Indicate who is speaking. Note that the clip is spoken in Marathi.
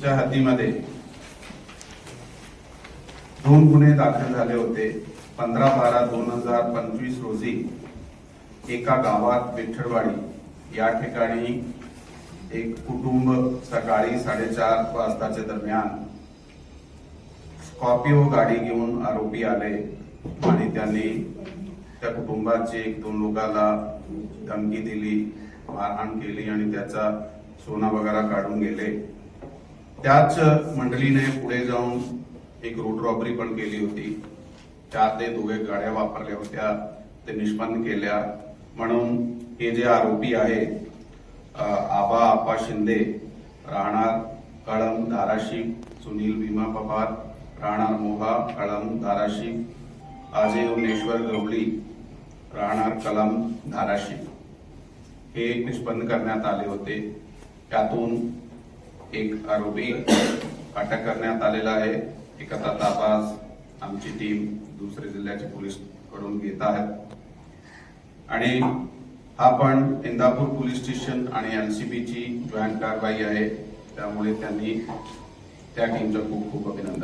Speaker 1: च्या हद्दीमध्ये दोन गुन्हे दाखल झाले होते. पंधरा बारा दोन हजार पंचवीस रोजी एका गावात विठ्ठलवाडी. या ठिकाणी एक कुटुंब सकाळी साडेचार वाजताच्या दरम्यान स्कॉर्पिओ गाडी घेऊन आरोपी आले आणि त्यांनी त्या कुटुंबाचे एक दोन लोकांना धमकी दिली मारहाण केली आणि त्याचा सोना वगैरे काढून गेले. त्याच मंडळीने पुढे जाऊन एक रोड रॉबरी पण केली होती. चार ते दोघे गाड्या वापरल्या होत्या. ते निष्पन्न केल्या. म्हणून हे जे आरोपी आहे आबा आपा शिंदे राहणार कळम धाराशिव सुनील भीमा पवार राहणार मोहा कळम धाराशिव आजे उन्नेश्वर गवळी राहणार कलम धाराशिव. हे निष्पन्न करण्यात आले होते. त्यातून एक आरोपी अटक करण्यात आलेला आहे. एक आता आमची टीम दुसऱ्या जिल्ह्याचे पोलीसकडून घेत आहेत. आणि हा पण इंदापूर पोलीस स्टेशन आणि एलसीबीची जॉईंट कारवाई आहे. त्यामुळे त्यांनी त्या टीमचं खूप खूप अभिनंदन.